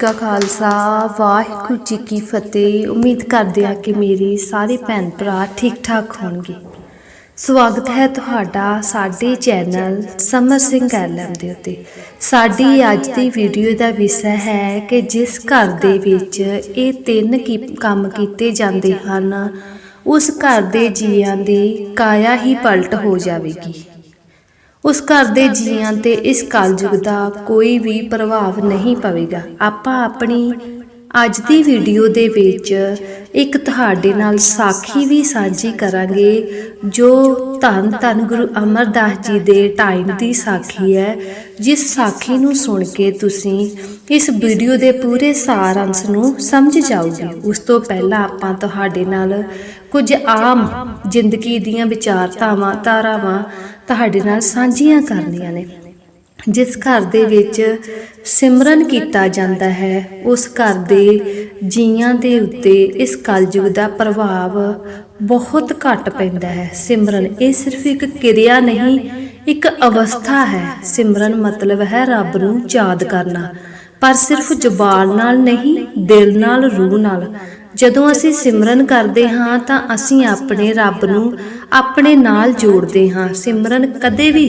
ਕਾ ਖਾਲਸਾ, ਵਾਹਿਗੁਰੂ ਜੀ ਕੀ ਫਤਿਹ। ਉਮੀਦ ਕਰਦੇ ਆ ਕਿ ਮੇਰੇ ਸਾਰੇ ਭੈਣ ਭਰਾ ਠੀਕ ਠਾਕ ਹੋਣਗੇ। ਸਵਾਗਤ ਹੈ ਤੁਹਾਡਾ ਸਾਡੇ ਚੈਨਲ ਸਮਰ ਸਿੰਘ ਐਲਐਮ ਦੇ ਉੱਤੇ। ਸਾਡੀ ਅੱਜ ਦੀ ਵੀਡੀਓ ਦਾ ਵਿਸ਼ਾ ਹੈ ਕਿ ਜਿਸ ਘਰ ਦੇ ਵਿੱਚ ਇਹ ਤਿੰਨ ਕੀ ਕੰਮ ਕੀਤੇ ਜਾਂਦੇ ਹਨ, ਉਸ ਘਰ ਦੇ ਜੀਆਂ ਦੀ ਕਾਇਆ ਹੀ ਪਲਟ ਹੋ ਜਾਵੇਗੀ। ਉਸ ਘਰ ਦੇ ਜੀਆਂ ਤੇ ਇਸ ਕਲਯੁਗ ਦਾ ਕੋਈ ਵੀ ਪ੍ਰਭਾਵ ਨਹੀਂ ਪਵੇਗਾ। ਆਪਾਂ ਆਪਣੀ ਅੱਜ ਦੀ ਵੀਡੀਓ ਦੇ ਵਿੱਚ ਇੱਕ ਤੁਹਾਡੇ ਨਾਲ ਸਾਖੀ ਵੀ ਸਾਂਝੀ ਕਰਾਂਗੇ, ਜੋ ਧੰਨ ਧੰਨ ਗੁਰੂ ਅਮਰਦਾਸ ਜੀ ਦੇ ਟਾਈਮ ਦੀ ਸਾਖੀ ਹੈ। ਜਿਸ ਸਾਖੀ ਨੂੰ ਸੁਣ ਕੇ ਤੁਸੀਂ ਇਸ ਵੀਡੀਓ ਦੇ ਪੂਰੇ ਸਾਰ ਅੰਸ਼ ਨੂੰ ਸਮਝ ਜਾਓਗੇ। ਉਸ ਤੋਂ ਪਹਿਲਾਂ ਆਪਾਂ ਤੁਹਾਡੇ ਨਾਲ ਕੁਝ ਆਮ ਜ਼ਿੰਦਗੀ ਦੀਆਂ ਵਿਚਾਰਧਾਵਾਂ ਧਾਰਾਵਾਂ ਤੁਹਾਡੇ ਨਾਲ ਸਾਂਝੀਆਂ ਕਰਨੀਆਂ ਨੇ। ਜਿਸ ਘਰ ਦੇ ਵਿੱਚ ਸਿਮਰਨ ਕੀਤਾ ਜਾਂਦਾ ਹੈ, ਉਸ ਘਰ ਦੇ ਜੀਆਂ ਦੇ ਉੱਤੇ ਇਸ ਕਲਯੁਗ ਦਾ ਪ੍ਰਭਾਵ ਬਹੁਤ ਘੱਟ ਪੈਂਦਾ ਹੈ। ਸਿਮਰਨ, ਇਹ ਸਿਰਫ ਇੱਕ ਕਿਰਿਆ ਨਹੀਂ, ਇੱਕ ਅਵਸਥਾ ਹੈ। ਸਿਮਰਨ ਮਤਲਬ ਹੈ ਰੱਬ ਨੂੰ ਯਾਦ ਕਰਨਾ, ਪਰ ਸਿਰਫ ਜ਼ੁਬਾਨ ਨਾਲ ਨਹੀਂ, ਦਿਲ ਨਾਲ, ਰੂਹ ਨਾਲ। ਜਦੋਂ ਅਸੀਂ ਸਿਮਰਨ ਕਰਦੇ ਹਾਂ, ਤਾਂ ਅਸੀਂ ਆਪਣੇ ਰੱਬ ਨੂੰ ਆਪਣੇ ਨਾਲ ਜੋੜਦੇ ਹਾਂ। ਸਿਮਰਨ ਕਦੇ ਵੀ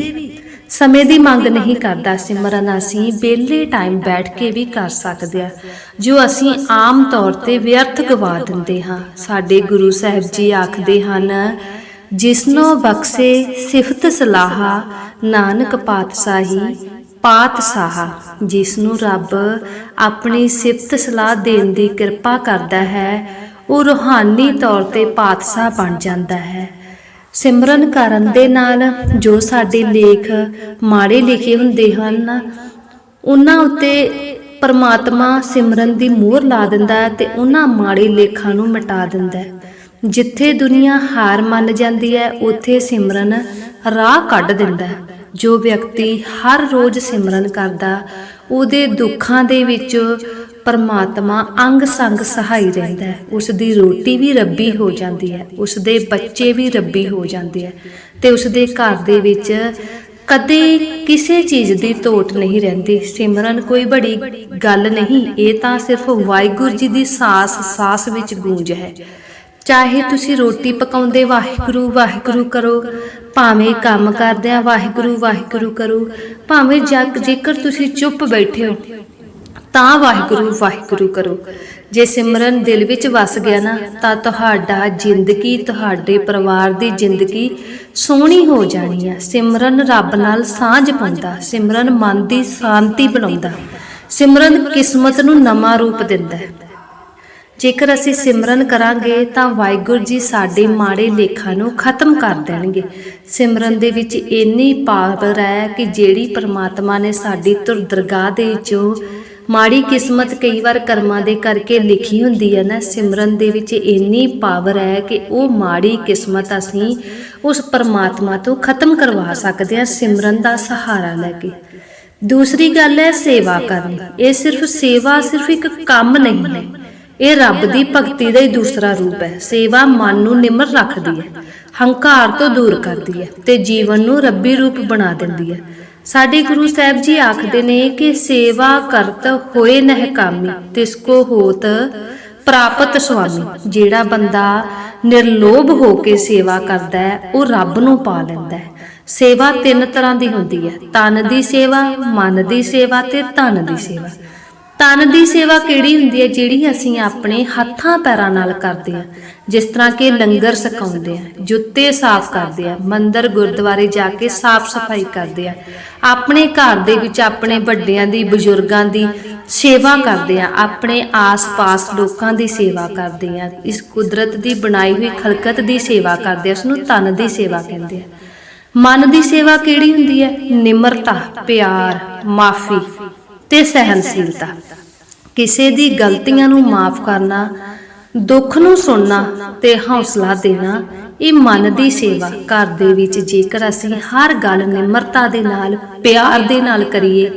ਸਮੇਂ ਦੀ ਮੰਗ ਨਹੀਂ ਕਰਦਾ ਸਿਮਰਨ ਅਸੀਂ ਵਿਹਲੇ ਟਾਈਮ ਬੈਠ ਕੇ ਵੀ ਕਰ ਸਕਦੇ ਆ ਜੋ ਅਸੀਂ ਆਮ ਤੌਰ ਤੇ ਵਿਅਰਥ ਗਵਾ ਦਿੰਦੇ ਹਾਂ। ਸਾਡੇ ਗੁਰੂ ਸਾਹਿਬ ਜੀ ਆਖਦੇ ਹਨ, ਜਿਸਨੋ ਬਖਸ਼ੇ ਸਿਫਤ ਸਲਾਹਾ, ਨਾਨਕ ਪਾਤਸ਼ਾਹੀ ਪਾਤਸ਼ਾਹ ਜਿਸ ਨੂੰ ਰੱਬ ਆਪਣੀ ਸਿਫਤ ਸਲਾਹ ਦੇਣ ਦੀ ਕਿਰਪਾ ਕਰਦਾ ਹੈ, ਉਹ ਰੂਹਾਨੀ ਤੌਰ ਤੇ ਪਾਤਸ਼ਾਹ ਬਣ ਜਾਂਦਾ ਹੈ। ਸਿਮਰਨ ਕਰਨ ਦੇ ਨਾਲ ਜੋ ਸਾਡੇ ਲੇਖ ਮਾੜੇ ਲਿਖੇ ਹੁੰਦੇ ਹਨ, ਉਹਨਾਂ ਉੱਤੇ ਪਰਮਾਤਮਾ ਸਿਮਰਨ ਦੀ ਮੋਹਰ ਲਾ ਦਿੰਦਾ ਹੈ ਤੇ ਉਹਨਾਂ ਮਾੜੇ ਲੇਖਾਂ ਨੂੰ ਮਿਟਾ ਦਿੰਦਾ ਹੈ। ਜਿੱਥੇ ਦੁਨੀਆ ਹਾਰ ਮੰਨ ਜਾਂਦੀ ਹੈ, ਉੱਥੇ ਸਿਮਰਨ ਰਾਹ ਕੱਢ ਦਿੰਦਾ ਹੈ। ਜੋ ਵਿਅਕਤੀ ਹਰ ਰੋਜ਼ ਸਿਮਰਨ ਕਰਦਾ, ਉਹਦੇ ਦੁੱਖਾਂ ਦੇ ਵਿੱਚ ਪਰਮਾਤਮਾ ਅੰਗ ਸੰਗ ਸਹਾਈ ਰਹਿੰਦਾ ਹੈ। ਉਸ ਦੀ ਰੋਟੀ ਵੀ ਰੱਬੀ ਹੋ ਜਾਂਦੀ ਹੈ। ਉਸ ਦੇ ਬੱਚੇ ਵੀ ਰੱਬੀ ਹੋ ਜਾਂਦੇ ਹੈ ਤੇ ਉਸ ਦੇ ਘਰ ਦੇ ਵਿੱਚ ਕਦੇ ਕਿਸੇ ਚੀਜ਼ ਦੀ ਤੋਟ ਨਹੀਂ ਰਹਿੰਦੀ। ਸਿਮਰਨ ਕੋਈ ਬੜੀ ਗੱਲ ਨਹੀਂ, ਇਹ ਤਾਂ ਸਿਰਫ ਵਾਹਿਗੁਰੂ ਜੀ ਦੀ ਸਾਸ ਸਾਸ ਵਿੱਚ ਗੂੰਜ ਹੈ। ਚਾਹੇ ਤੁਸੀਂ ਰੋਟੀ ਪਕਾਉਂਦੇ ਵਾਹਿਗੁਰੂ ਵਾਹਿਗੁਰੂ ਕਰੋ, ਭਾਵੇਂ ਕੰਮ ਕਰਦਿਆਂ ਵਾਹਿਗੁਰੂ ਵਾਹਿਗੁਰੂ ਕਰੋ, ਭਾਵੇਂ ਜਗ ਜੇਕਰ ਤੁਸੀਂ ਚੁੱਪ ਬੈਠੇ ਹੋ ਤਾਂ ਵਾਹਿਗੁਰੂ ਵਾਹਿਗੁਰੂ ਕਰੋ। ਜੇ ਸਿਮਰਨ ਦਿਲ ਵਿੱਚ ਵਸ ਗਿਆ ਨਾ, ਤਾਂ ਤੁਹਾਡਾ ਜ਼ਿੰਦਗੀ, ਤੁਹਾਡੇ ਪਰਿਵਾਰ ਦੀ ਜ਼ਿੰਦਗੀ ਸੋਹਣੀ ਹੋ ਜਾਣੀ ਹੈ ਸਿਮਰਨ ਰੱਬ ਨਾਲ ਸਾਂਝ ਪਾਉਂਦਾ, ਸਿਮਰਨ ਮਨ ਦੀ ਸ਼ਾਂਤੀ ਬਣਾਉਂਦਾ, ਸਿਮਰਨ ਕਿਸਮਤ ਨੂੰ ਨਵਾਂ ਰੂਪ ਦਿੰਦਾ ਹੈ। ਜੇਕਰ ਅਸੀਂ ਸਿਮਰਨ ਕਰਾਂਗੇ, ਤਾਂ ਵਾਹਿਗੁਰੂ ਜੀ ਸਾਡੇ ਮਾੜੇ ਲੇਖਾਂ ਨੂੰ ਖਤਮ ਕਰ ਦੇਣਗੇ। ਸਿਮਰਨ ਦੇ ਵਿੱਚ ਇੰਨੀ ਪਾਵਰ ਹੈ ਕਿ ਜਿਹੜੀ ਪਰਮਾਤਮਾ ਨੇ ਸਾਡੀ ਧੁਰ ਦਰਗਾਹ ਦੇ ਜੋ ਮਾੜੀ ਕਿਸਮਤ ਕਈ ਵਾਰ ਕਰਮਾਂ ਦੇ ਕਰਕੇ ਲਿਖੀ ਹੁੰਦੀ ਹੈ ਨਾ, ਸਿਮਰਨ ਦੇ ਵਿੱਚ ਇੰਨੀ ਪਾਵਰ ਹੈ ਕਿ ਉਹ ਮਾੜੀ ਕਿਸਮਤ ਅਸੀਂ ਉਸ ਪਰਮਾਤਮਾ ਤੋਂ ਖਤਮ ਕਰਵਾ ਸਕਦੇ ਹਾਂ, ਸਿਮਰਨ ਦਾ ਸਹਾਰਾ ਲੈ ਕੇ। ਦੂਸਰੀ ਗੱਲ ਹੈ ਸੇਵਾ ਕਰਨੀ। ਇਹ ਸਿਰਫ ਸੇਵਾ, ਸਿਰਫ ਇੱਕ ਕੰਮ ਨਹੀਂ ਹੈ। ਇਹ ਰੱਬ ਦੀ ਭਗਤੀ ਦਾ ਹੀ ਦੂਸਰਾ ਰੂਪ ਹੈ। ਸੇਵਾ ਮਨ ਨੂੰ ਨਿਮਰ ਰੱਖਦੀ ਹੈ, ਹੰਕਾਰ ਤੋਂ ਦੂਰ ਕਰਦੀ ਹੈ ਤੇ ਜੀਵਨ ਨੂੰ ਰੱਬੀ ਰੂਪ ਬਣਾ ਦਿੰਦੀ ਹੈ। ਸਾਡੇ ਗੁਰੂ ਸਾਹਿਬ ਜੀ ਆਖਦੇ ਨੇ ਕਿ ਸੇਵਾ ਕਰਤ ਹੋਏ ਨਹਿ ਤਿਸ ਕੋ ਹੋਤ ਪ੍ਰਾਪਤ ਸੁਆਮੀ। ਜਿਹੜਾ ਬੰਦਾ ਨਿਰਲੋਭ ਹੋ ਕੇ ਸੇਵਾ ਕਰਦਾ ਹੈ, ਉਹ ਰੱਬ ਨੂੰ ਪਾ ਲੈਂਦਾ ਹੈ। ਸੇਵਾ ਤਿੰਨ ਤਰ੍ਹਾਂ ਦੀ ਹੁੰਦੀ ਹੈ। ਤਨ ਦੀ ਸੇਵਾ, ਮਨ ਦੀ ਸੇਵਾ ਤੇ ਧਨ ਦੀ ਸੇਵਾ। ਤਨ ਦੀ ਸੇਵਾ ਕਿਹੜੀ ਹੁੰਦੀ ਹੈ, ਜਿਹੜੀ ਅਸੀਂ ਆਪਣੇ ਹੱਥਾਂ ਪੈਰਾਂ ਨਾਲ ਕਰਦੇ ਹਾਂ? ਜਿਸ ਤਰ੍ਹਾਂ ਕਿ ਲੰਗਰ ਸਕਾਉਂਦੇ ਆ, ਜੁੱਤੇ ਸਾਫ਼ ਕਰਦੇ ਆ, ਮੰਦਰ ਗੁਰਦੁਆਰੇ ਜਾ ਕੇ ਸਾਫ਼ ਸਫ਼ਾਈ ਕਰਦੇ ਆ, ਆਪਣੇ ਘਰ ਦੇ ਵਿੱਚ ਆਪਣੇ ਵੱਡਿਆਂ ਦੀ, ਬਜ਼ੁਰਗਾਂ ਦੀ ਸੇਵਾ ਕਰਦੇ ਆ, ਆਪਣੇ ਆਸ-ਪਾਸ ਲੋਕਾਂ ਦੀ ਸੇਵਾ ਕਰਦੇ ਆ, ਇਸ ਕੁਦਰਤ ਦੀ ਬਣਾਈ ਹੋਈ ਖਲਕਤ ਦੀ ਸੇਵਾ ਕਰਦੇ ਆ ਉਸ ਨੂੰ ਤਨ ਦੀ ਸੇਵਾ ਕਹਿੰਦੇ ਆ। ਮਨ ਦੀ ਸੇਵਾ ਕਿਹੜੀ ਹੁੰਦੀ ਹੈ? ਨਿਮਰਤਾ, ਪਿਆਰ, ਮਾਫੀ ਤੇ ਸਹਿਨਸ਼ੀਲਤਾ ਕਿਸੇ ਦੀ ਗਲਤੀਆਂ ਨੂੰ ਮਾਫ ਕਰਨਾ ਦੁੱਖ ਨੂੰ ਸੁਣਨਾ ਤੇ ਹੌਸਲਾ ਦੇਣਾ, ਇਹ ਮਨ ਦੀ ਸੇਵਾ। ਘਰ ਦੇ ਵਿੱਚ ਜੇਕਰ ਅਸੀਂ ਹਰ ਗੱਲ ਨਿਮਰਤਾ ਦੇ ਨਾਲ, ਪਿਆਰ ਦੇ ਨਾਲ ਕਰੀਏ,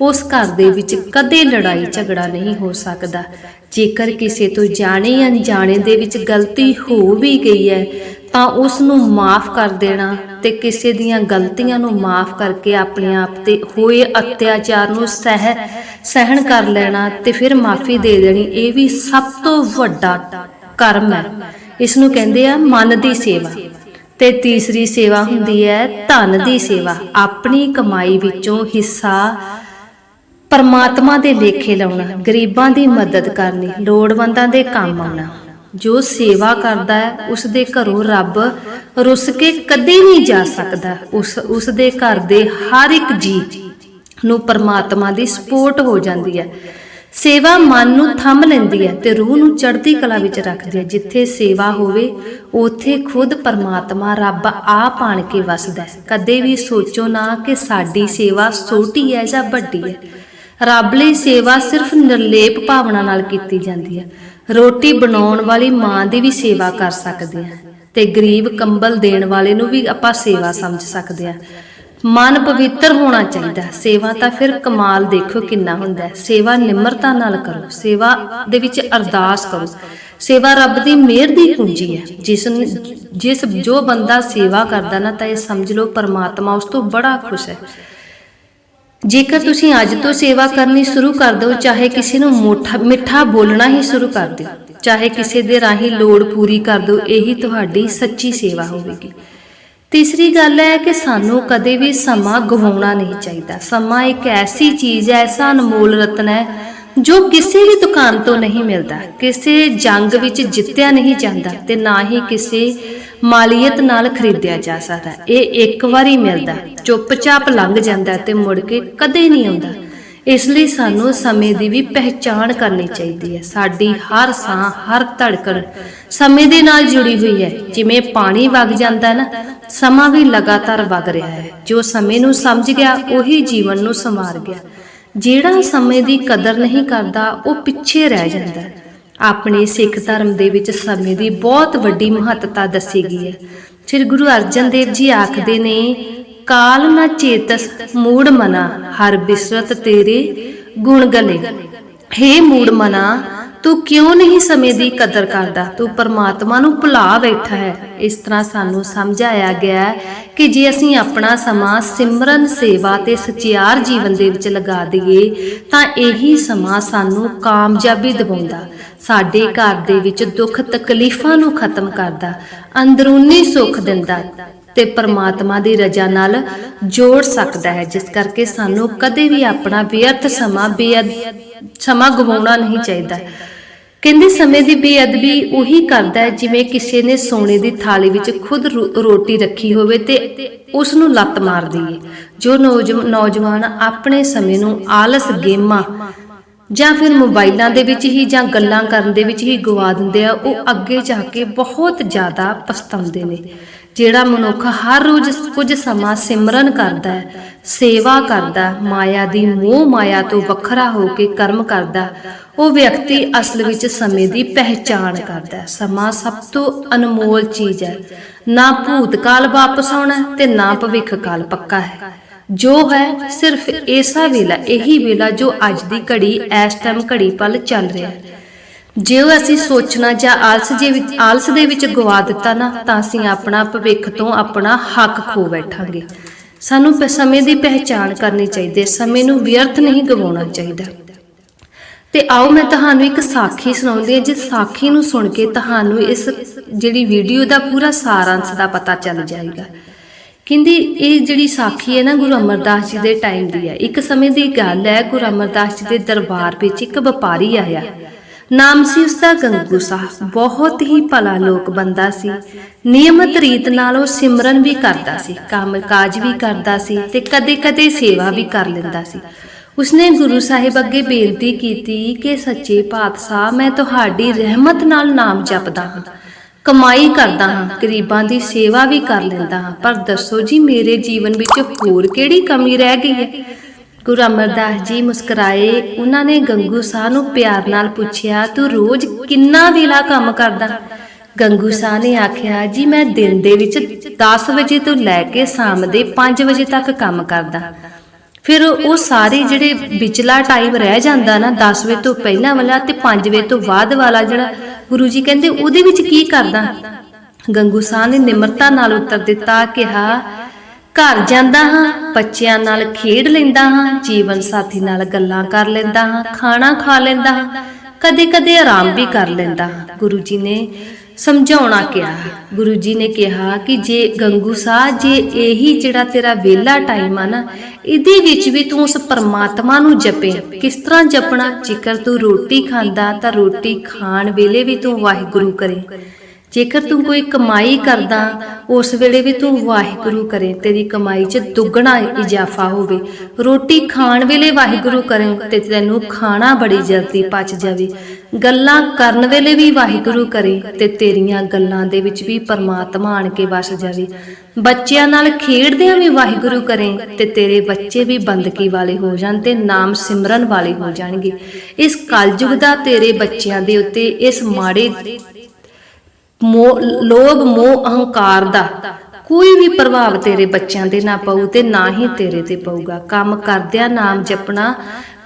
ਉਸ ਘਰ ਦੇ ਵਿੱਚ ਕਦੇ ਲੜਾਈ ਝਗੜਾ ਨਹੀਂ ਹੋ ਸਕਦਾ। ਜੇਕਰ ਕਿਸੇ ਤੋਂ ਜਾਣੇ ਅਣਜਾਣੇ ਦੇ ਵਿੱਚ ਗਲਤੀ ਹੋ ਵੀ ਗਈ ਹੈ ਤਾਂ ਉਸ ਨੂੰ ਮਾਫ ਕਰ ਦੇਣਾ ਤੇ ਕਿਸੇ ਦੀਆਂ ਗਲਤੀਆਂ ਨੂੰ ਮਾਫ ਕਰਕੇ ਆਪਣੇ ਆਪ ਤੇ ਹੋਏ ਅਤਿਆਚਾਰ ਨੂੰ ਸਹਿ, ਸਹਿਣ ਕਰ ਲੈਣਾ ਤੇ ਫਿਰ ਮਾਫੀ ਦੇ ਦੇਣੀ, ਇਹ ਵੀ ਸਭ ਤੋਂ ਵੱਡਾ ਕਰਮ ਹੈ। ਇਸ ਨੂੰ ਕਹਿੰਦੇ ਆ ਮਨ ਦੀ ਸੇਵਾ। ਤੇ ਤੀਸਰੀ ਸੇਵਾ ਹੁੰਦੀ ਹੈ ਧਨ ਦੀ ਸੇਵਾ। ਆਪਣੀ ਕਮਾਈ ਵਿੱਚੋਂ ਹਿੱਸਾ ਪਰਮਾਤਮਾ ਦੇ ਲੇਖੇ ਲਾਉਣਾ, ਗਰੀਬਾਂ ਦੀ ਮਦਦ ਕਰਨੀ, ਲੋੜਵੰਦਾਂ ਦੇ ਕੰਮ ਆਉਣਾ। ਜੋ ਸੇਵਾ ਕਰਦਾ ਹੈ ਉਸ ਦੇ ਘਰੋਂ ਰੱਬ ਰੁੱਸ ਕੇ ਕਦੇ ਨਹੀਂ ਜਾ ਸਕਦਾ। ਉਸ ਉਸ ਦੇ ਘਰ ਦੇ ਹਰ ਇੱਕ ਜੀ ਨੂੰ ਪਰਮਾਤਮਾ ਦੀ ਸਪੋਰਟ ਹੋ ਜਾਂਦੀ ਹੈ। ਸੇਵਾ ਮਨ ਨੂੰ ਥੰਮ ਲੈਂਦੀ ਹੈ ਤੇ ਰੂਹ ਨੂੰ ਚੜ੍ਹਦੀ ਕਲਾ ਵਿੱਚ ਰੱਖਦੀ ਹੈ। ਜਿੱਥੇ ਸੇਵਾ ਹੋਵੇ, ਉੱਥੇ ਖੁਦ ਪਰਮਾਤਮਾ ਰੱਬ ਆਪ ਆਣ ਕੇ ਵਸਦਾ ਹੈ। ਕਦੇ ਵੀ ਸੋਚੋ ਨਾ ਕਿ ਸਾਡੀ ਸੇਵਾ ਛੋਟੀ ਹੈ ਜਾਂ ਵੱਡੀ ਹੈ। ਰੱਬ ਲਈ ਸੇਵਾ ਸਿਰਫ ਨਿਰਲੇਪ ਭਾਵਨਾ ਨਾਲ ਕੀਤੀ ਜਾਂਦੀ ਹੈ। ਰੋਟੀ ਬਣਾਉਣ ਵਾਲੀ ਮਾਂ ਦੀ ਵੀ ਸੇਵਾ ਕਰ ਸਕਦੇ ਹਾਂ ਤੇ ਗਰੀਬ ਕੰਬਲ ਦੇਣ ਵਾਲੇ ਨੂੰ ਵੀ ਆਪਾਂ ਸੇਵਾ ਸਮਝ ਸਕਦੇ ਹਾਂ। ਮਨ ਪਵਿੱਤਰ ਹੋਣਾ ਚਾਹੀਦਾ ਸੇਵਾ ਤਾਂ ਫਿਰ ਕਮਾਲ ਦੇਖੋ ਕਿੰਨਾ ਹੁੰਦਾ ਸੇਵਾ ਨਿਮਰਤਾ ਨਾਲ ਕਰੋ। ਸੇਵਾ ਦੇ ਵਿੱਚ ਅਰਦਾਸ ਕਰੋ। ਸੇਵਾ ਰੱਬ ਦੀ ਮਿਹਰ ਦੀ ਕੁੰਜੀ ਹੈ। ਜਿਸ ਜਿਸ ਜੋ ਬੰਦਾ ਸੇਵਾ ਕਰਦਾ ਨਾ ਤਾਂ ਇਹ ਸਮਝ ਲਓ ਪਰਮਾਤਮਾ ਉਸ ਤੋਂ ਬੜਾ ਖੁਸ਼ ਹੈ। ਜੇਕਰ ਤੁਸੀਂ ਅੱਜ ਤੋਂ ਸੇਵਾ ਕਰਨੀ ਸ਼ੁਰੂ ਕਰ ਦਿਓ, ਚਾਹੇ ਕਿਸੇ ਨੂੰ ਮੋਠਾ, ਮਿੱਠਾ ਬੋਲਣਾ ਹੀ ਸ਼ੁਰੂ ਕਰ ਦਿਓ, ਚਾਹੇ ਕਿਸੇ ਦੇ ਰਾਹੀਂ ਲੋੜ ਪੂਰੀ ਕਰ ਦਿਓ, ਇਹੀ ਤੁਹਾਡੀ ਸੱਚੀ ਸੇਵਾ ਹੋਵੇਗੀ। ਤੀਸਰੀ ਗੱਲ ਹੈ ਕਿ ਸਾਨੂੰ ਕਦੇ ਵੀ ਸਮਾਂ ਗਵਾਉਣਾ ਨਹੀਂ ਚਾਹੀਦਾ। ਸਮਾਂ ਇੱਕ ਐਸੀ ਚੀਜ਼ ਹੈ, ਐਸਾ ਅਨਮੋਲ ਰਤਨ ਹੈ, ਜੋ ਕਿਸੇ ਵੀ ਦੁਕਾਨ ਤੋਂ ਨਹੀਂ ਮਿਲਦਾ। ਕਿਸੇ ਜੰਗ ਵਿੱਚ ਜਿੱਤਿਆ ਨਹੀਂ ਜਾਂਦਾ ਤੇ ਨਾ ਹੀ ਕਿਸੇ ਮਾਲੀਅਤ ਨਾਲ ਖਰੀਦਿਆ ਜਾ ਸਕਦਾ। ਇਹ ਇੱਕ ਵਾਰੀ ਮਿਲਦਾ, ਚੁੱਪਚਾਪ ਲੰਘ ਜਾਂਦਾ ਤੇ ਮੁੜ ਕੇ ਕਦੇ ਨਹੀਂ ਆਉਂਦਾ। ਇਸ ਲਈ ਸਾਨੂੰ ਸਮੇਂ ਦੀ ਵੀ ਪਹਿਚਾਣ ਕਰਨੀ ਚਾਹੀਦੀ ਹੈ। ਸਾਡੀ ਹਰ ਸਾਹ, ਹਰ ਧੜਕਣ ਸਮੇਂ ਦੇ ਨਾਲ ਜੁੜੀ ਹੋਈ ਹੈ। ਜਿਵੇਂ ਪਾਣੀ ਵਗ ਜਾਂਦਾ ਨਾ, ਸਮਾਂ ਵੀ ਲਗਾਤਾਰ ਵਗ ਰਿਹਾ ਹੈ। ਜੋ ਸਮੇਂ ਨੂੰ ਸਮਝ ਗਿਆ, ਉਹੀ ਜੀਵਨ ਨੂੰ ਸੰਵਾਰ ਗਿਆ। ਜਿਹੜਾ ਸਮੇਂ ਦੀ ਕਦਰ ਨਹੀਂ ਕਰਦਾ, ਉਹ ਪਿੱਛੇ ਰਹਿ ਜਾਂਦਾ। ਆਪਣੇ ਸਿੱਖ ਧਰਮ ਦੇ ਵਿੱਚ ਸਮੇਂ ਦੀ ਬਹੁਤ ਵੱਡੀ ਮਹੱਤਤਾ ਦੱਸੀ ਗਈ ਹੈ। ਫਿਰ ਗੁਰੂ ਅਰਜਨ ਦੇਵ ਜੀ ਆਖਦੇ ਨੇ, ਕਾਲ ਨਾ ਚੇਤਸ, ਮੂੜ ਮਨਾ, ਹਰ ਬਿਸਰਤ ਤੇਰੇ ਗੁਣ ਗਲੇ। ਹੇ ਮੂੜ ਮਨਾ, ਤੂੰ ਕਿਉਂ ਨਹੀਂ ਸਮੇਂ ਦੀ ਕਦਰ ਕਰਦਾ? ਤੂੰ ਪਰਮਾਤਮਾ ਨੂੰ ਭੁਲਾ ਬੈਠਾ ਹੈ। ਇਸ ਤਰ੍ਹਾਂ ਸਾਨੂੰ ਸਮਝਾਇਆ ਗਿਆ ਕਿ ਜੇ ਅਸੀਂ ਆਪਣਾ ਸਮਾਂ ਸਿਮਰਨ, ਸੇਵਾ ਤੇ ਸਚਿਆਰ ਜੀਵਨ ਦੇ ਵਿੱਚ ਲਗਾ ਦਈਏ, ਤਾਂ ਇਹੀ ਸਮਾਂ ਸਾਨੂੰ ਕਾਮਯਾਬੀ ਦਿਵਾਉਂਦਾ। ਸਾਡੇ ਘਰ ਦੇ ਵਿੱਚ ਦੁੱਖ ਤਕਲੀਫਾਂ ਨੂੰ ਖਤਮ ਕਰਦਾ ਅੰਦਰੂਨੀ ਸੁੱਖ ਦਿੰਦਾ ਤੇ ਪਰਮਾਤਮਾ ਦੀ ਰਜ਼ਾ ਨਾਲ ਜੋੜ ਸਕਦਾ ਹੈ ਜਿਸ ਕਰਕੇ ਸਾਨੂੰ ਕਦੇ ਵੀ ਆਪਣਾ ਵਿਅਰਥ ਸਮਾਂ ਬੇਅਦ ਸਮਾਂ ਗਵਾਉਣਾ ਨਹੀਂ ਚਾਹੀਦਾ। ਕਹਿੰਦੇ ਸਮੇਂ ਦੀ ਬੇਅਦਬੀ ਉਹੀ ਕਰਦਾ ਹੈ ਜਿਵੇਂ ਕਿਸੇ ਨੇ ਸੋਨੇ ਦੀ ਥਾਲੀ ਵਿੱਚ ਖੁਦ ਰੋਟੀ ਰੱਖੀ ਹੋਵੇ ਤੇ ਉਸ ਨੂੰ ਲੱਤ ਮਾਰ ਦਈਏ। ਜੋ ਨੌਜਵ- ਨੌਜਵਾਨ ਆਪਣੇ ਸਮੇਂ ਨੂੰ ਆਲਸ ਗੇਮਾਂ ਜਾਂ ਫਿਰ ਮੋਬਾਈਲਾਂ ਦੇ ਵਿੱਚ ਹੀ ਜਾਂ ਗੱਲਾਂ ਕਰਨ ਦੇ ਵਿੱਚ ਹੀ ਗਵਾ ਦਿੰਦੇ ਆ, ਉਹ ਅੱਗੇ ਜਾ ਕੇ ਬਹੁਤ ਜ਼ਿਆਦਾ ਪਛਤਾਉਂਦੇ ਨੇ। ਜਿਹੜਾ ਮਨੁੱਖ ਹਰ ਰੋਜ਼ ਕੁਝ ਸਮਾਂ ਸਿਮਰਨ ਕਰਦਾ ਹੈ, ਸੇਵਾ ਕਰਦਾ, ਮਾਇਆ ਦੀ ਮੋਹ ਮਾਇਆ ਤੋਂ ਵੱਖਰਾ ਹੋ ਕੇ ਕਰਮ ਕਰਦਾ, ਉਹ ਵਿਅਕਤੀ ਅਸਲ ਵਿੱਚ ਸਮੇਂ ਦੀ ਪਹਿਚਾਣ ਕਰਦਾ ਸਮਾਂ ਸਭ ਤੋਂ ਅਨਮੋਲ ਚੀਜ਼ ਹੈ। ਨਾ ਭੂਤਕਾਲ ਵਾਪਸ ਆਉਣਾ ਹੈ ਤੇ ਨਾ ਭਵਿੱਖ ਕਾਲ ਪੱਕਾ ਹੈ। ਜੋ ਹੈ ਸਿਰਫ ਐਸਾ ਵੇਲਾ, ਇਹੀ ਵੇਲਾ ਜੋ ਅੱਜ ਦੀ ਘੜੀ, ਇਸ ਟਾਈਮ ਘੜੀ ਪਲ ਚੱਲ ਰਿਹਾ। ਹੈ ਜੇ ਅਸੀਂ ਸੋਚਣਾ ਜਾਂ ਆਲਸ ਜੇ ਵਿੱਚ ਆਲਸ ਦੇ ਵਿੱਚ ਗਵਾ ਦਿੱਤਾ ਨਾ, ਤਾਂ ਅਸੀਂ ਆਪਣਾ ਭਵਿੱਖ ਤੋਂ ਆਪਣਾ ਹੱਕ ਖੋ ਬੈਠਾਂਗੇ। ਸਾਨੂੰ ਸਮੇਂ ਦੀ ਪਹਿਚਾਣ ਕਰਨੀ ਚਾਹੀਦੀ ਹੈ, ਸਮੇਂ ਨੂੰ ਵਿਅਰਥ ਨਹੀਂ ਗਵਾਉਣਾ ਚਾਹੀਦਾ। ਤੇ ਆਓ ਮੈਂ ਤੁਹਾਨੂੰ ਇੱਕ ਸਾਖੀ ਸੁਣਾਉਂਦੀ ਹਾਂ, ਜਿਸ ਸਾਖੀ ਨੂੰ ਸੁਣ ਕੇ ਤੁਹਾਨੂੰ ਇਸ ਜਿਹੜੀ ਵੀਡੀਓ ਦਾ ਪੂਰਾ ਸਾਰਾਂਸ਼ ਦਾ ਪਤਾ ਚੱਲ ਜਾਏਗਾ। ਕਹਿੰਦੀ ਇਹ ਜਿਹੜੀ ਸਾਖੀ ਹੈ ਨਾ ਗੁਰੂ ਅਮਰਦਾਸ ਜੀ ਦੇ ਟਾਈਮ ਦੀ ਹੈ। ਇੱਕ ਸਮੇਂ ਦੀ ਗੱਲ ਹੈ, ਗੁਰੂ ਅਮਰਦਾਸ ਜੀ ਦੇ ਦਰਬਾਰ ਵਿੱਚ ਇੱਕ ਵਪਾਰੀ ਆਇਆ। ਨਾਮ ਸੀ ਉਸਦਾ ਗੰਗੂ ਸਾਹਿਬ। ਬਹੁਤ ਹੀ ਭਲਾ ਲੋਕ ਬੰਦਾ ਸੀ। ਨਿਯਮਤ ਰੀਤ ਨਾਲ ਉਹ ਸਿਮਰਨ ਵੀ ਕਰਦਾ ਸੀ, ਕੰਮ ਕਾਜ ਵੀ ਕਰਦਾ ਸੀ ਤੇ ਕਦੇ-ਕਦੇ ਸੇਵਾ ਵੀ ਕਰ ਲੈਂਦਾ ਸੀ। ਉਸਨੇ ਗੁਰੂ ਸਾਹਿਬ ਅੱਗੇ ਬੇਨਤੀ ਕੀਤੀ ਕਿ, ਸੱਚੇ ਪਾਤਸ਼ਾਹ, ਮੈਂ ਤੁਹਾਡੀ ਰਹਿਮਤ ਨਾਲ ਨਾਮ ਜਪਦਾ ਹਾਂ। ਕਮਾਈ ਕਰਦਾ ਹਾਂ, ਗਰੀਬਾਂ ਦੀ ਸੇਵਾ ਵੀ ਕਰ ਲੈਂਦਾ ਹਾਂ। ਪਰ ਦੱਸੋ ਜੀ, ਮੇਰੇ ਜੀਵਨ ਵਿੱਚ ਹੋਰ ਕਿਹੜੀ ਕਮੀ ਰਹਿ ਗਈ ਹੈ? ਗੁਰੂ ਅਮਰਦਾਸ ਜੀ ਮੁਸਕਰਾਏ, ਉਹਨਾਂ ਨੇ ਗੰਗੂ ਸਾਹ ਨੂੰ ਪਿਆਰ ਨਾਲ ਪੁੱਛਿਆ, ਤੂੰ ਰੋਜ਼ ਕਿੰਨਾ ਵੇਲਾ ਕੰਮ ਕਰਦਾ? ਗੰਗੂ ਸਾਹ ਨੇ ਆਖਿਆ, ਜੀ, ਮੈਂ ਦਿਨ ਦੇ ਵਿੱਚ 10 ਵਜੇ ਤੋਂ ਲੈ ਕੇ ਸ਼ਾਮ ਦੇ 5 ਵਜੇ ਤੱਕ ਕੰਮ ਕਰਦਾ। ਫਿਰ ਉਹ ਸਾਰੇ ਜਿਹੜੇ ਵਿਚਲਾ ਟਾਈਮ ਰਹਿ ਜਾਂਦਾ ਨਾ 10 ਵਜੇ ਤੋਂ ਪਹਿਲਾਂ ਵਾਲਾ ਤੇ 5 ਵਜੇ ਤੋਂ ਬਾਅਦ ਵਾਲਾ ਜਿਹੜਾ ਗੁਰੂ ਜੀ ਕਹਿੰਦੇ, ਉਹਦੇ ਵਿੱਚ ਕੀ ਕਰਦਾ? ਗੰਗੂ ਸਾਹ ਨੇ ਨਿਮਰਤਾ ਨਾਲ ਉੱਤਰ ਦਿੱਤਾ, ਕਿਹਾ, ਘਰ ਜਾਂਦਾ ਹਾਂ, ਬੱਚਿਆਂ ਨਾਲ ਖੇਡ ਲੈਂਦਾ ਹਾਂ, ਜੀਵਨ ਸਾਥੀ ਨਾਲ ਗੱਲਾਂ ਕਰ ਲੈਂਦਾ ਹਾਂ, ਖਾਣਾ ਖਾ ਲੈਂਦਾ ਹਾਂ, ਕਦੇ-ਕਦੇ ਆਰਾਮ ਵੀ ਕਰ ਲੈਂਦਾ ਹਾਂ। ਗੁਰੂ ਜੀ ਨੇ ਸਮਝਾਉਣਾ ਕਿਹਾ। ਗੁਰੂ ਜੀ ਨੇ ਕਿਹਾ ਕਿ ਜੇ ਗੰਗੂ ਸਾਹ, ਜੇ ਇਹੀ ਜਿਹੜਾ ਤੇਰਾ ਵਿਹਲਾ ਟਾਈਮ ਆ ਨਾ, ਇਹਦੇ ਵਿੱਚ ਵੀ ਤੂੰ ਉਸ ਪਰਮਾਤਮਾ ਨੂੰ ਜਪੇ। ਕਿਸ ਤਰ੍ਹਾਂ ਜਪਣਾ? ਜੇਕਰ ਤੂੰ ਰੋਟੀ ਖਾਂਦਾ ਤਾਂ ਰੋਟੀ ਖਾਣ ਵੇਲੇ ਵੀ ਤੂੰ ਵਾਹਿਗੁਰੂ ਕਰੇ। ਜੇਕਰ ਤੂੰ ਕੋਈ ਕਮਾਈ ਕਰਦਾ, ਉਸ ਵੇਲੇ ਵੀ ਤੂੰ ਵਾਹਿਗੁਰੂ ਕਰੇ, ਤੇਰੀ ਕਮਾਈ 'ਚ ਦੁੱਗਣਾ ਇਜ਼ਾਫਾ ਹੋਵੇ। ਰੋਟੀ ਖਾਣ ਵੇਲੇ ਵਾਹਿਗੁਰੂ ਕਰੇ ਤੇ ਤੈਨੂੰ ਖਾਣਾ ਬੜੀ ਜਲਦੀ ਪਚ ਜਾਵੇ। ਗੱਲਾਂ ਕਰਨ ਵੇਲੇ ਵੀ ਵਾਹਿਗੁਰੂ ਕਰੇ ਤੇ ਤੇਰੀਆਂ ਗੱਲਾਂ ਦੇ ਵਿੱਚ ਵੀ ਪਰਮਾਤਮਾ ਆਣ ਕੇ ਵਸ ਜਾਵੇ। ਬੱਚਿਆਂ ਨਾਲ ਖੇਡਦਿਆਂ ਵੀ ਵਾਹਿਗੁਰੂ ਕਰੇ ਤੇ ਤੇਰੇ ਬੱਚੇ ਵੀ ਬੰਦਗੀ ਵਾਲੇ ਹੋ ਜਾਣ ਤੇ ਨਾਮ ਸਿਮਰਨ ਵਾਲੇ ਹੋ ਜਾਣਗੇ। ਇਸ ਕਲਯੁਗ ਦਾ ਤੇਰੇ ਬੱਚਿਆਂ ਦੇ ਉੱਤੇ ਇਸ ਮਾੜੇ ਲੋਭ, ਮੋਹ, ਅਹੰਕਾਰ ਦਾ ਕੋਈ ਵੀ ਪ੍ਰਭਾਵ ਤੇਰੇ ਬੱਚਿਆਂ ਦੇ ਨਾ ਪਊ ਤੇ ਨਾ ਹੀ ਤੇਰੇ ਤੇ ਪਊਗਾ। ਕੰਮ ਕਰਦਿਆਂ ਨਾਮ ਜਪਣਾ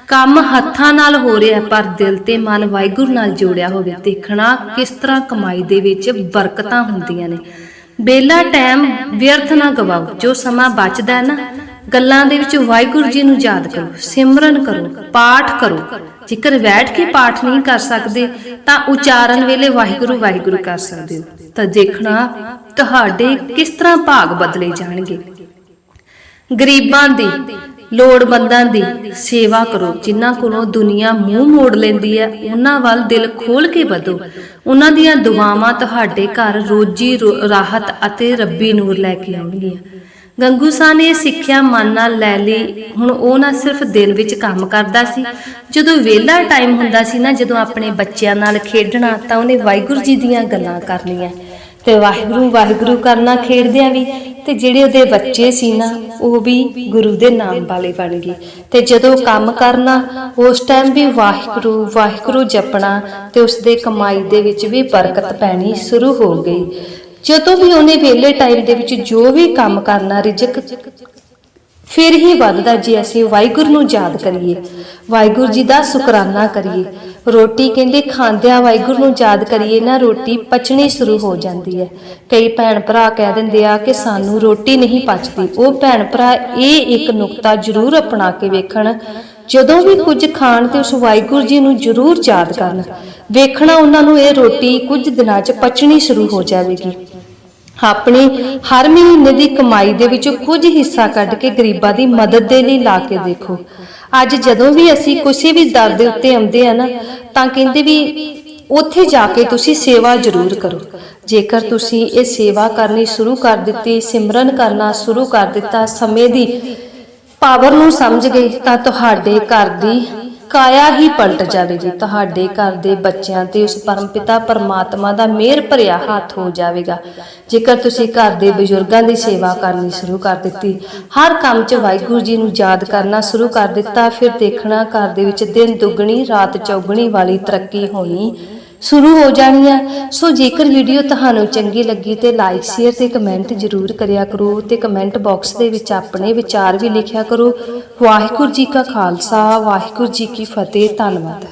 ਕੰਮ ਹੱਥਾਂ ਨਾਲ ਹੋ ਰਿਹਾ ਪਰ ਦਿਲ ਤੇ ਮਨ ਵਾਹਿਗੁਰੂ ਨਾਲ ਜੋੜਿਆ ਹੋਵੇ। ਦੇਖਣਾ ਕਿਸ ਤਰ੍ਹਾਂ ਕਮਾਈ ਦੇ ਵਿੱਚ ਬਰਕਤਾਂ ਹੁੰਦੀਆਂ ਨੇ। ਬੇਲਾ ਟਾਈਮ ਵਿਅਰਥ ਨਾ ਗਵਾਓ। ਜੋ ਸਮਾਂ ਬਚਦਾ ਹੈ ਨਾ ਗੱਲਾਂ ਦੇ ਵਿੱਚ ਵਾਹਿਗੁਰੂ ਜੀ ਨੂੰ ਯਾਦ ਕਰੋ, ਸਿਮਰਨ ਕਰੋ, ਪਾਠ ਕਰੋ। ਜੇਕਰ ਬੈਠ ਕੇ ਪਾਠ ਨਹੀਂ ਕਰ ਸਕਦੇ, ਤਾਂ ਉਚਾਰਨ ਵੇਲੇ ਵਾਹਿਗੁਰੂ ਵਾਹਿਗੁਰੂ ਕਰ ਸਕਦੇ ਹੋ। ਤਾਂ ਦੇਖਣਾ, ਤੁਹਾਡੇ ਕਿਸ ਤਰ੍ਹਾਂ ਭਾਗ ਬਦਲੇ ਜਾਣਗੇ। ਗਰੀਬਾਂ ਦੀ, ਲੋੜਵੰਦਾਂ ਦੀ ਸੇਵਾ ਕਰੋ। ਜਿਨ੍ਹਾਂ ਕੋਲੋਂ ਦੁਨੀਆ ਮੂੰਹ ਮੋੜ ਲੈਂਦੀ ਹੈ, ਉਹਨਾਂ ਵੱਲ ਦਿਲ ਖੋਲ ਕੇ ਵਧੋ। ਉਹਨਾਂ ਦੀਆਂ ਦੁਆਵਾਂ ਤੁਹਾਡੇ ਘਰ ਰੋਜੀ ਰੋ- ਰਾਹਤ ਅਤੇ ਰੱਬੀ ਨੂਰ ਲੈ ਕੇ ਆਉਣਗੀਆਂ। ਗੰਗੂ ਸਾਹਿਬ ਨੇ ਸਿੱਖਿਆ ਮਨ ਨਾਲ ਲੈ ਲਈ। ਹੁਣ ਉਹ ਨਾ ਸਿਰਫ ਦਿਨ ਵਿੱਚ ਕੰਮ ਕਰਦਾ ਸੀ। ਜਦੋਂ ਵਿਹਲਾ ਟਾਈਮ ਹੁੰਦਾ ਸੀ ਨਾ, ਜਦੋਂ ਆਪਣੇ ਬੱਚਿਆਂ ਨਾਲ ਖੇਡਣਾ, ਤਾਂ ਉਹਨੇ ਵਾਹਿਗੁਰੂ ਜੀ ਦੀਆਂ ਗੱਲਾਂ ਕਰਨੀਆਂ। ਤੇ ਵਾਹਿਗੁਰੂ ਵਾਹਿਗੁਰੂ ਕਰਨਾ ਖੇਡਦਿਆਂ ਵੀ, ਤੇ ਜਿਹੜੇ ਉਹਦੇ ਬੱਚੇ ਸੀ ਨਾ, ਉਹ ਵੀ ਗੁਰੂ ਦੇ ਨਾਮ ਵਾਲੇ ਬਣ ਗਏ। ਤੇ ਜਦੋਂ ਕੰਮ ਕਰਨਾ, ਉਸ ਟਾਈਮ ਵੀ ਵਾਹਿਗੁਰੂ ਵਾਹਿਗੁਰੂ ਜਪਣਾ ਤੇ ਉਸ ਦੇ ਕਮਾਈ ਦੇ ਵਿੱਚ ਵੀ ਬਰਕਤ ਪੈਣੀ ਸ਼ੁਰੂ ਹੋ ਗਈ। ਜਦੋਂ ਵੀ ਉਹਨੇ ਵਿਹਲੇ ਟਾਈਮ ਦੇ ਵਿੱਚ ਜੋ ਵੀ ਕੰਮ ਕਰਨਾ ਰਿਜਕ, ਫਿਰ ਹੀ ਵੱਧਦਾ ਜੇ ਅਸੀਂ ਵਾਹਿਗੁਰੂ ਨੂੰ ਯਾਦ ਕਰੀਏ। ਵਾਹਿਗੁਰੂ ਜੀ ਦਾ ਸ਼ੁਕਰਾਨਾ ਕਰੀਏ। ਰੋਟੀ ਕਹਿੰਦੇ ਖਾਂਦਿਆਂ ਵਾਹਿਗੁਰੂ ਨੂੰ ਯਾਦ ਕਰੀਏ, ਨਾ ਰੋਟੀ ਪਚਣੀ ਸ਼ੁਰੂ ਹੋ ਜਾਂਦੀ ਹੈ। ਕਈ ਭੈਣ ਭਰਾ ਕਹਿ ਦਿੰਦੇ ਆ ਕਿ ਸਾਨੂੰ ਰੋਟੀ ਨਹੀਂ ਪਚਦੀ। ਉਹ ਭੈਣ ਭਰਾ ਇਹ ਇੱਕ ਨੁਕਤਾ ਜ਼ਰੂਰ ਅਪਣਾ ਕੇ ਵੇਖਣ ਜਦੋਂ ਵੀ ਕੁਝ ਖਾਣ ਤੇ ਉਸ ਵਾਹਿਗੁਰੂ ਜੀ ਨੂੰ ਜ਼ਰੂਰ ਯਾਦ ਕਰਨ। ਵੇਖਣਾ ਉਹਨਾਂ ਨੂੰ ਇਹ ਰੋਟੀ ਕੁਝ ਦਿਨਾਂ 'ਚ ਪਚਣੀ ਸ਼ੁਰੂ ਹੋ ਜਾਵੇਗੀ। ਆਪਣੀ ਹਰ ਮਹੀਨੇ ਦੀ ਕਮਾਈ ਦੇ ਵਿੱਚੋਂ ਕੁਝ ਹਿੱਸਾ ਕੱਢ ਕੇ ਗਰੀਬਾਂ ਦੀ ਮਦਦ ਦੇ ਲਈ ਲਾ ਕੇ ਦੇਖੋ। ਅੱਜ ਜਦੋਂ ਵੀ ਅਸੀਂ ਕਿਸੇ ਵੀ ਦਰ ਦੇ ਉੱਤੇ ਆਉਂਦੇ ਆ ਨਾ, ਤਾਂ ਕਹਿੰਦੇ ਵੀ ਉੱਥੇ ਜਾ ਕੇ ਤੁਸੀਂ ਸੇਵਾ ਜ਼ਰੂਰ ਕਰੋ। ਜੇਕਰ ਤੁਸੀਂ ਇਹ ਸੇਵਾ ਕਰਨੀ ਸ਼ੁਰੂ ਕਰ ਦਿੱਤੀ, ਸਿਮਰਨ ਕਰਨਾ ਸ਼ੁਰੂ ਕਰ ਦਿੱਤਾ ਸਮੇਂ ਦੀ ਪਾਵਰ ਨੂੰ ਸਮਝ ਗਏ ਤਾਂ ਤੁਹਾਡੇ ਘਰ ਦੀ ਕਾਇਆ ਹੀ ਪਲਟ ਜਾਵੇਗੀ ਤੁਹਾਡੇ ਘਰ ਦੇ ਬੱਚਿਆਂ ਤੇ ਉਸ ਪਰਮਪਿਤਾ ਪਰਮਾਤਮਾ ਦਾ ਮਿਹਰ ਭਰਿਆ ਹੱਥ ਹੋ ਜਾਵੇਗਾ। ਜੇਕਰ ਤੁਸੀਂ ਘਰ ਦੇ ਬਜ਼ੁਰਗਾਂ ਦੀ ਸੇਵਾ ਕਰਨੀ ਸ਼ੁਰੂ ਕਰ ਦਿੱਤੀ, ਹਰ ਕੰਮ 'ਚ ਵਾਹਿਗੁਰੂ ਜੀ ਨੂੰ ਯਾਦ ਕਰਨਾ ਸ਼ੁਰੂ ਕਰ ਦਿੱਤਾ, ਫਿਰ ਦੇਖਣਾ ਘਰ ਦੇ ਵਿੱਚ ਦਿਨ ਦੁੱਗਣੀ, ਰਾਤ ਚੌਗਣੀ ਵਾਲੀ ਤਰੱਕੀ ਹੋਣੀ ਸ਼ੁਰੂ ਹੋ ਜਾਣੀ ਹੈ ਸੋ ਜੇਕਰ ਵੀਡੀਓ ਤੁਹਾਨੂੰ ਚੰਗੀ ਲੱਗੀ ਤੇ ਲਾਈਕ ਸ਼ੇਅਰ ਤੇ ਕਮੈਂਟ ਜ਼ਰੂਰ ਕਰਿਆ ਕਰੋ ਤੇ ਕਮੈਂਟ ਬਾਕਸ ਦੇ ਵਿੱਚ ਆਪਣੇ ਵਿਚਾਰ ਵੀ ਲਿਖਿਆ ਕਰੋ। ਵਾਹਿਗੁਰੂ ਜੀ ਕਾ ਖਾਲਸਾ, ਵਾਹਿਗੁਰੂ ਜੀ ਕੀ ਫਤਿਹ। ਧੰਨਵਾਦ।